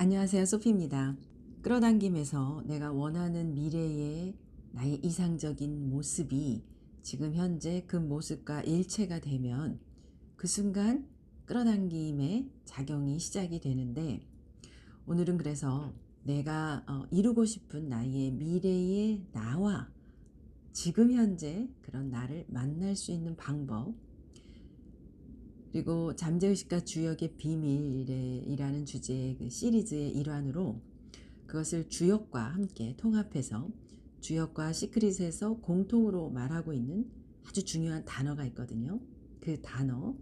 안녕하세요. 소피입니다. 끌어당김에서 내가 원하는 미래의 나의 이상적인 모습이 지금 현재 그 모습과 일체가 되면 그 순간 끌어당김의 작용이 시작이 되는데 오늘은 그래서 내가 어, 이루고 싶은 나의 미래의 나와 지금 현재 그런 나를 만날 수 있는 방법 그리고 잠재의식과 주역의 비밀이라는 주제의 그 시리즈의 일환으로 그것을 주역과 함께 통합해서 주역과 시크릿에서 공통으로 말하고 있는 아주 중요한 단어가 있거든요. 그 단어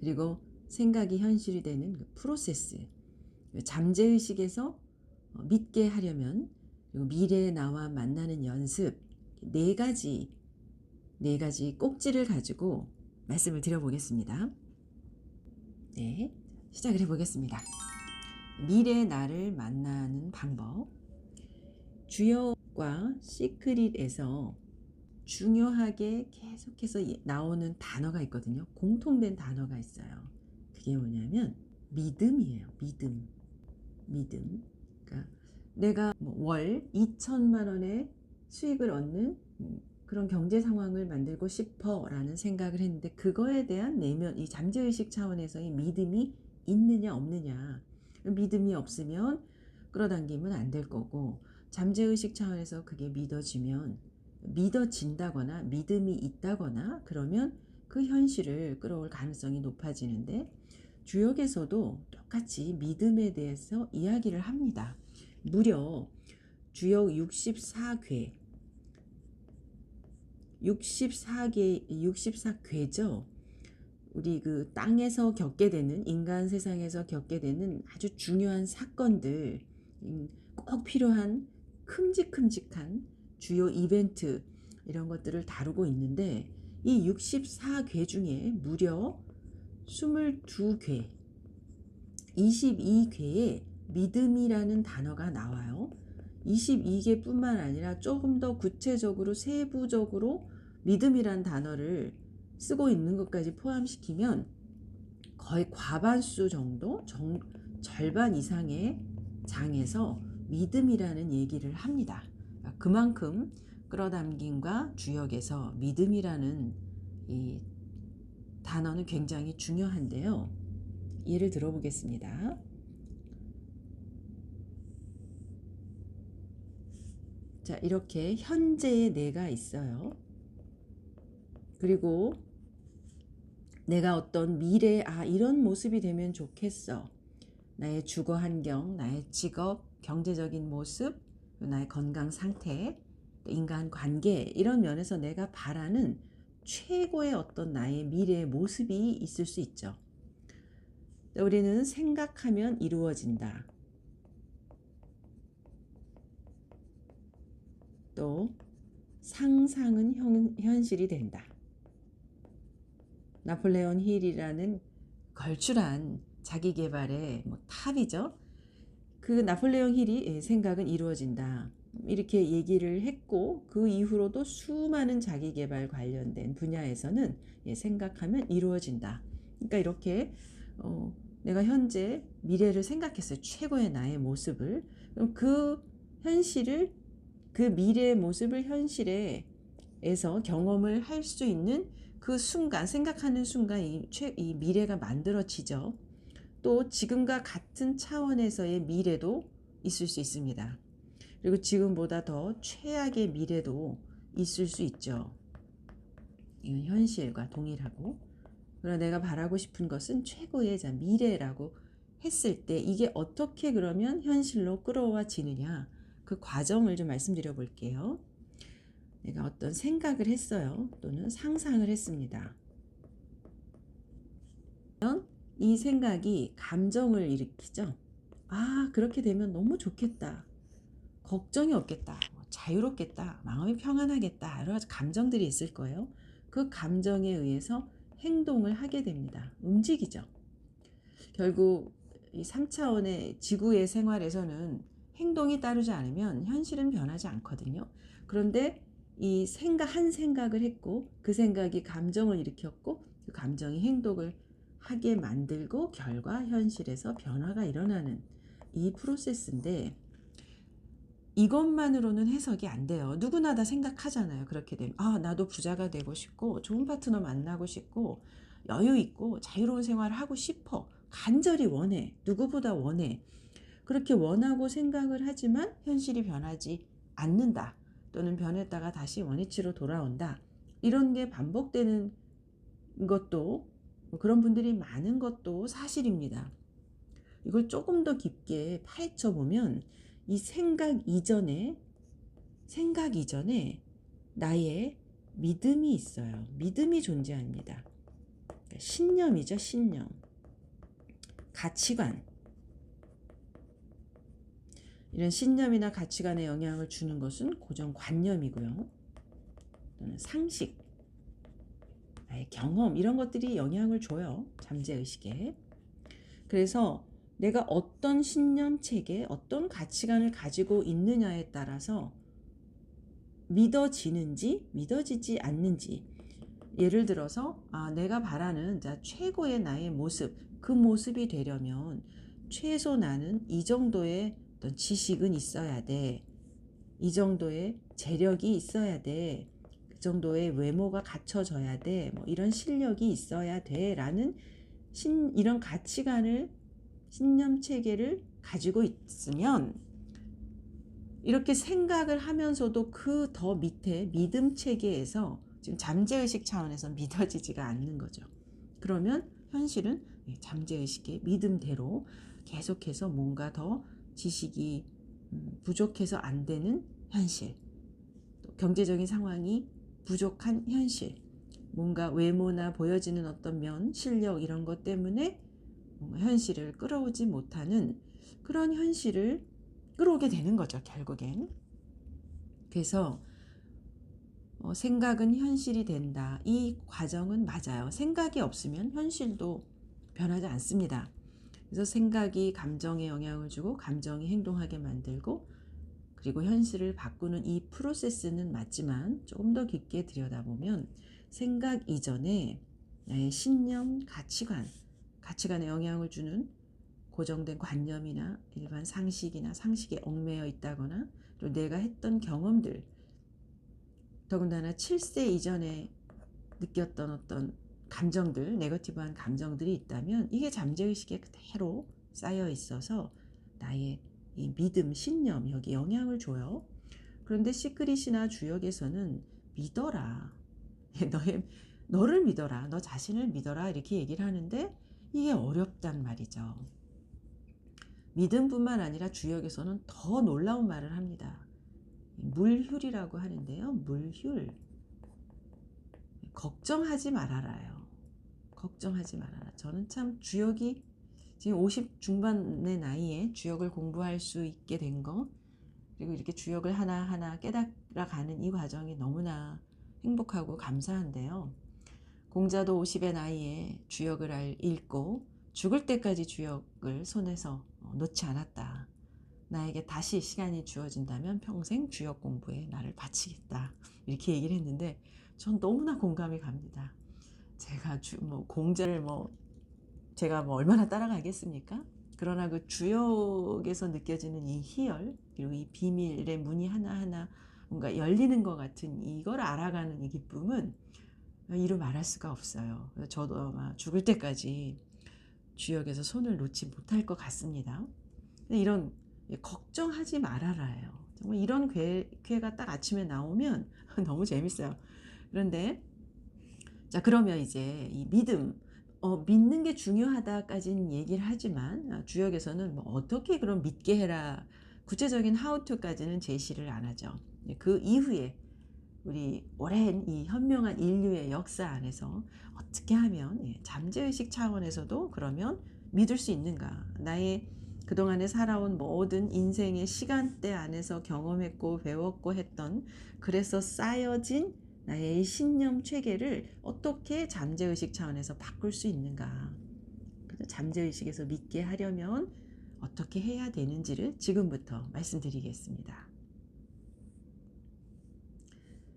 그리고 생각이 현실이 되는 그 프로세스 잠재의식에서 어, 믿게 하려면 미래의 나와 만나는 연습 네 가지 네 가지 꼭지를 가지고 말씀을 드려보겠습니다. 네, 시작을 해보겠습니다. 미래의 나를 만나는 방법. 주역과 시크릿에서 중요하게 계속해서 나오는 단어가 있거든요. 공통된 단어가 있어요. 그게 뭐냐면 믿음이에요. 믿음. 믿음. 그러니까 내가 뭐월 2천만 원의 수익을 얻는 그런 경제 상황을 만들고 싶어 라는 생각을 했는데 그거에 대한 내면 이 잠재의식 차원에서의 믿음이 있느냐 없느냐 믿음이 없으면 끌어당기면 안 될 거고 잠재의식 차원에서 그게 믿어지면 믿어진다거나 믿음이 있다거나 그러면 그 현실을 끌어올 가능성이 높아지는데 주역에서도 똑같이 믿음에 대해서 이야기를 합니다. 무려 주역 64궤 64개 64궤죠. 우리 그 땅에서 겪게 되는 인간 세상에서 겪게 되는 아주 중요한 사건들 음, 꼭 필요한 큼직큼직한 주요 이벤트 이런 것들을 다루고 있는데 이 64궤 중에 무려 22궤 22궤에 믿음이라는 단어가 나와요. 22개뿐만 아니라 조금 더 구체적으로 세부적으로 믿음이란 단어를 쓰고 있는 것까지 포함시키면 거의 과반수 정도 정, 절반 이상의 장에서 믿음이라는 얘기를 합니다. 그러니까 그만큼 끌어당김과 주역에서 믿음이라는 이 단어는 굉장히 중요한데요. 예를 들어보겠습니다. 자, 이렇게 현재의 내가 있어요. 그리고 내가 어떤 미래, 아, 이런 모습이 되면 좋겠어. 나의 주거 환경, 나의 직업, 경제적인 모습, 나의 건강 상태, 인간 관계, 이런 면에서 내가 바라는 최고의 어떤 나의 미래의 모습이 있을 수 있죠. 우리는 생각하면 이루어진다. 또 상상은 현, 현실이 된다. 나폴레온 힐이라는 걸출한 자기 개발의 뭐 탑이죠. 그 나폴레옹 힐이 예, 생각은 이루어진다. 이렇게 얘기를 했고 그 이후로도 수많은 자기 개발 관련된 분야에서는 예, 생각하면 이루어진다. 그러니까 이렇게 어, 내가 현재 미래를 생각했어요. 최고의 나의 모습을. 그럼 그 현실을 그 미래의 모습을 현실에서 경험을 할 수 있는 그 순간, 생각하는 순간 이, 최, 이 미래가 만들어지죠. 또 지금과 같은 차원에서의 미래도 있을 수 있습니다. 그리고 지금보다 더 최악의 미래도 있을 수 있죠. 이건 현실과 동일하고. 그러나 내가 바라고 싶은 것은 최고의 자, 미래라고 했을 때 이게 어떻게 그러면 현실로 끌어와지느냐. 그 과정을 좀 말씀드려 볼게요. 내가 어떤 생각을 했어요. 또는 상상을 했습니다. 이 생각이 감정을 일으키죠. 아, 그렇게 되면 너무 좋겠다. 걱정이 없겠다. 뭐 자유롭겠다. 마음이 평안하겠다. 여러 가지 감정들이 있을 거예요. 그 감정에 의해서 행동을 하게 됩니다. 움직이죠. 결국 이 3차원의 지구의 생활에서는 행동이 따르지 않으면 현실은 변하지 않거든요. 그런데 이 생각 한 생각을 했고 그 생각이 감정을 일으켰고 그 감정이 행동을 하게 만들고 결과 현실에서 변화가 일어나는 이 프로세스인데 이것만으로는 해석이 안 돼요. 누구나 다 생각하잖아요. 그렇게 되면 아 나도 부자가 되고 싶고 좋은 파트너 만나고 싶고 여유 있고 자유로운 생활을 하고 싶어. 간절히 원해. 누구보다 원해. 그렇게 원하고 생각을 하지만 현실이 변하지 않는다. 또는 변했다가 다시 원위치로 돌아온다. 이런 게 반복되는 것도 그런 분들이 많은 것도 사실입니다. 이걸 조금 더 깊게 파헤쳐 보면 이 생각 이전에 생각 이전에 나의 믿음이 있어요. 믿음이 존재합니다. 그러니까 신념이죠, 신념. 가치관. 이런 신념이나 가치관에 영향을 주는 것은 고정관념이고요. 또는 상식, 나의 경험 이런 것들이 영향을 줘요. 잠재의식에. 그래서 내가 어떤 신념 체계, 어떤 가치관을 가지고 있느냐에 따라서 믿어지는지, 믿어지지 않는지. 예를 들어서, 아, 내가 바라는 자, 최고의 나의 모습, 그 모습이 되려면 최소 나는 이 정도의 어떤 지식은 있어야 돼. 이 정도의 재력이 있어야 돼. 그 정도의 외모가 갖춰져야 돼. 뭐 이런 실력이 있어야 돼. 라는 신, 이런 가치관을 신념 체계를 가지고 있으면 이렇게 생각을 하면서도 그 더 밑에 믿음 체계에서 지금 잠재의식 차원에서 믿어지지가 않는 거죠. 그러면 현실은 잠재의식의 믿음대로 계속해서 뭔가 더 지식이 음, 부족해서 안 되는 현실, 또 경제적인 상황이 부족한 현실, 뭔가 외모나 보여지는 어떤 면, 실력 이런 것 때문에 현실을 끌어오지 못하는 그런 현실을 끌어오게 되는 거죠, 결국엔. 그래서 어, 생각은 현실이 된다. 이 과정은 맞아요. 생각이 없으면 현실도 변하지 않습니다. 그래서 생각이 감정에 영향을 주고 감정이 행동하게 만들고 그리고 현실을 바꾸는 이 프로세스는 맞지만 조금 더 깊게 들여다보면 생각 이전에 나의 신념, 가치관, 가치관에 영향을 주는 고정된 관념이나 일반 상식이나 상식에 얽매여 있다거나 또 내가 했던 경험들 더군다나 7세 이전에 느꼈던 어떤 감정들, 네거티브한 감정들이 있다면 이게 잠재의식에 그대로 쌓여 있어서 나의 이 믿음, 신념 여기 영향을 줘요. 그런데 시크릿이나 주역에서는 믿어라. 너의 너를 믿어라. 너 자신을 믿어라. 이렇게 얘기를 하는데 이게 어렵단 말이죠. 믿음뿐만 아니라 주역에서는 더 놀라운 말을 합니다. 물휼이라고 하는데요. 물휼. 걱정하지 말아라요. 걱정하지 말아라. 저는 참 주역이 지금 50 중반의 나이에 주역을 공부할 수 있게 된 거, 그리고 이렇게 주역을 하나하나 깨달아가는 이 과정이 너무나 행복하고 감사한데요. 공자도 50의 나이에 주역을 알, 읽고 죽을 때까지 주역을 손에서 어, 놓지 않았다. 나에게 다시 시간이 주어진다면 평생 주역 공부에 나를 바치겠다. 이렇게 얘기를 했는데 전 너무나 공감이 갑니다. 제가 주, 뭐 공자를 뭐 제가 뭐 얼마나 따라가겠습니까? 그러나 그 주역에서 느껴지는 이 희열 그리고 이 비밀의 문이 하나하나 뭔가 열리는 것 같은 이걸 알아가는 이 기쁨은 이루 말할 수가 없어요. 저도 아마 죽을 때까지 주역에서 손을 놓지 못할 것 같습니다. 이런 걱정하지 말아라요. 정말 이런 괴, 괴가 딱 아침에 나오면 너무 재밌어요. 그런데 자 그러면 이제 이 믿음 어, 믿는 게 중요하다까지는 얘기를 하지만 아, 주역에서는 뭐 어떻게 그럼 믿게 해라 구체적인 하우투까지는 제시를 안 하죠. 그 이후에 우리 오랜 이 현명한 인류의 역사 안에서 어떻게 하면 예, 잠재의식 차원에서도 그러면 믿을 수 있는가 나의 그동안에 살아온 모든 인생의 시간대 안에서 경험했고 배웠고 했던 그래서 쌓여진 나의 신념 체계를 어떻게 잠재의식 차원에서 바꿀 수 있는가. 잠재의식에서 믿게 하려면 어떻게 해야 되는지를 지금부터 말씀드리겠습니다.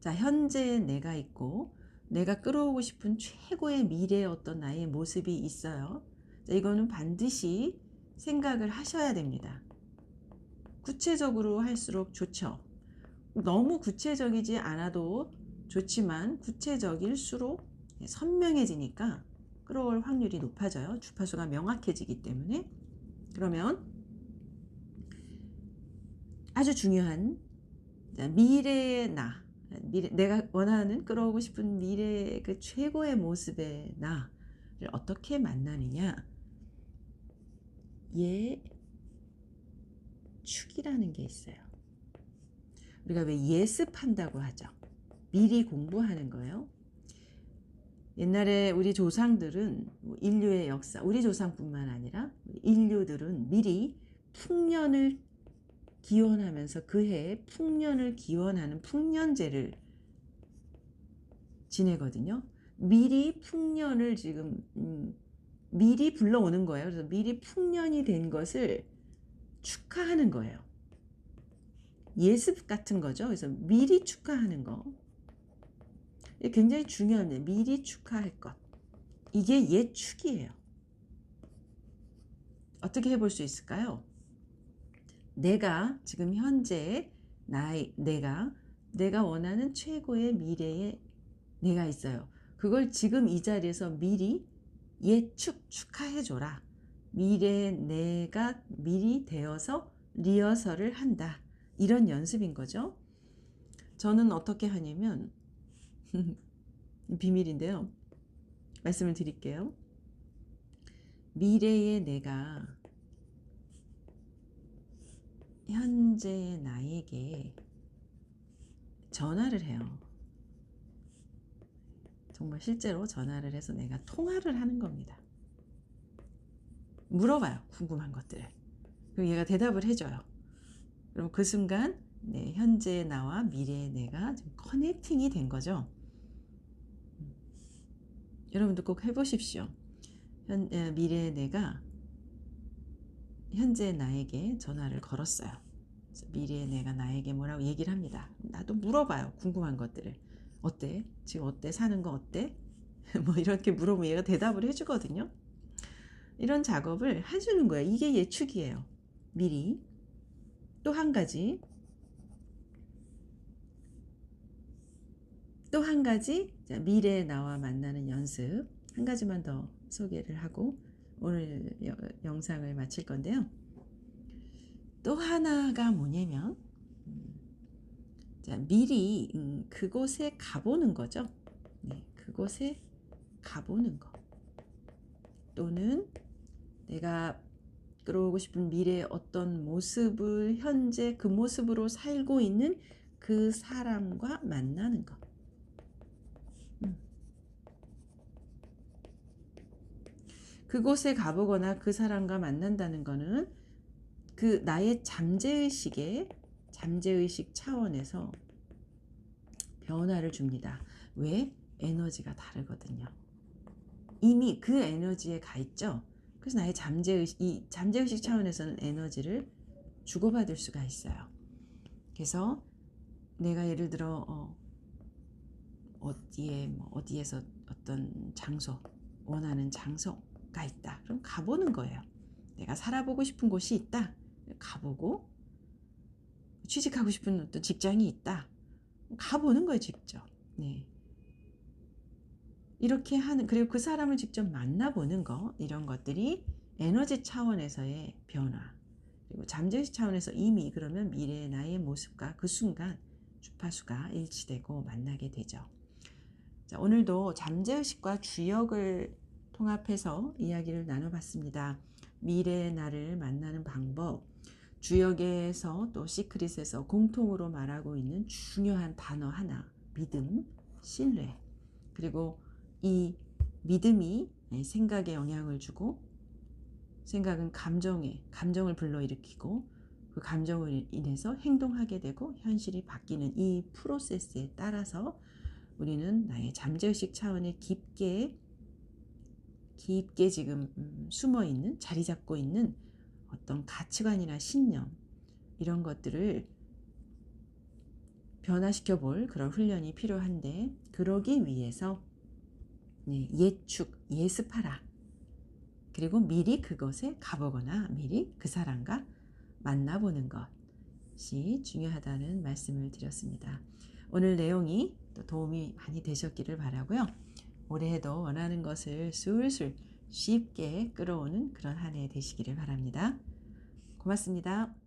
자, 현재 내가 있고 내가 끌어오고 싶은 최고의 미래의 어떤 나의 모습이 있어요. 자, 이거는 반드시 생각을 하셔야 됩니다. 구체적으로 할수록 좋죠. 너무 구체적이지 않아도 좋지만 구체적일수록 선명해지니까 끌어올 확률이 높아져요. 주파수가 명확해지기 때문에. 그러면 아주 중요한 자, 미래의 나, 미래, 내가 원하는 끌어오고 싶은 미래의 그 최고의 모습의 나를 어떻게 만나느냐? 예 축이라는 게 있어요. 우리가 왜 예습한다고 하죠? 미리 공부하는 거예요. 옛날에 우리 조상들은 뭐 인류의 역사, 우리 조상뿐만 아니라 인류들은 미리 풍년을 기원하면서 그 해에 풍년을 기원하는 풍년제를 지내거든요. 미리 풍년을 지금 음, 미리 불러오는 거예요. 그래서 미리 풍년이 된 것을 축하하는 거예요. 예습 같은 거죠. 그래서 미리 축하하는 거. 이게 굉장히 중요합니다. 미리 축하할 것. 이게 예축이에요. 어떻게 해볼 수 있을까요? 내가 지금 현재 나의 내가 내가 원하는 최고의 미래에 내가 있어요. 그걸 지금 이 자리에서 미리 예축 축하해 줘라. 미래의 내가 미리 되어서 리허설을 한다. 이런 연습인 거죠. 저는 어떻게 하냐면 비밀인데요. 말씀을 드릴게요. 미래의 내가 현재 나에게 전화를 해요. 정말 실제로 전화를 해서 내가 통화를 하는 겁니다. 물어봐요. 궁금한 것들을. 그럼 얘가 대답을 해줘요. 그럼 그 순간 네, 현재 나와 미래의 내가 좀 커넥팅이 된 거죠. 여러분도 꼭 해보십시오. 현, 미래의 내가 현재 나에게 전화를 걸었어요. 미래의 내가 나에게 뭐라고 얘기를 합니다. 나도 물어봐요. 궁금한 것들을. 어때? 지금 어때? 사는 거 어때? 뭐 이렇게 물어보면 얘가 대답을 해주거든요. 이런 작업을 해주는 거예요. 이게 예측이에요. 미리. 또 한 가지. 또 한 가지. 미래의 나와 만나는 연습. 한 가지만 더 소개를 하고 오늘 여, 영상을 마칠 건데요. 또 하나가 뭐냐면 음, 자, 미리 음, 그곳에 가보는 거죠. 네, 그곳에 가보는 거. 또는 내가 끌어오고 싶은 미래의 어떤 모습을 현재 그 모습으로 살고 있는 그 사람과 만나는 것. 음. 그곳에 가보거나 그 사람과 만난다는 것은 그 나의 잠재의식에 잠재의식 차원에서 변화를 줍니다. 왜? 에너지가 다르거든요. 이미 그 에너지에 가 있죠. 그래서 나의 잠재의식, 이 잠재의식 차원에서는 에너지를 주고받을 수가 있어요. 그래서 내가 예를 들어 어, 어디에 뭐 어디에서 어떤 장소 원하는 장소 가 있다. 그럼 가보는 거예요. 내가 살아보고 싶은 곳이 있다. 가보고 취직하고 싶은 어떤 직장이 있다. 가보는 거예요, 직접. 네. 이렇게 하는, 그리고 그 사람을 직접 만나보는 거, 이런 것들이 에너지 차원에서의 변화, 그리고 잠재의식 차원에서 이미 그러면 미래의 나의 모습과 그 순간 주파수가 일치되고 만나게 되죠. 자, 오늘도 잠재의식과 주역을 통합해서 이야기를 나눠봤습니다. 미래의 나를 만나는 방법, 주역에서 또 시크릿에서 공통으로 말하고 있는 중요한 단어 하나, 믿음, 신뢰. 그리고 이 믿음이 생각에 영향을 주고 생각은 감정에, 감정을 불러일으키고 그 감정을 인해서 행동하게 되고 현실이 바뀌는 이 프로세스에 따라서 우리는 나의 잠재의식 차원에 깊게 깊게 지금 음, 숨어 있는 자리 잡고 있는 어떤 가치관이나 신념 이런 것들을 변화시켜 볼 그런 훈련이 필요한데 그러기 위해서 네, 예축, 예습하라. 그리고 미리 그것에 가보거나 미리 그 사람과 만나보는 것이 중요하다는 말씀을 드렸습니다. 오늘 내용이 또 도움이 많이 되셨기를 바라고요. 올해에도 원하는 것을 술술 쉽게 끌어오는 그런 한 해 되시기를 바랍니다. 고맙습니다.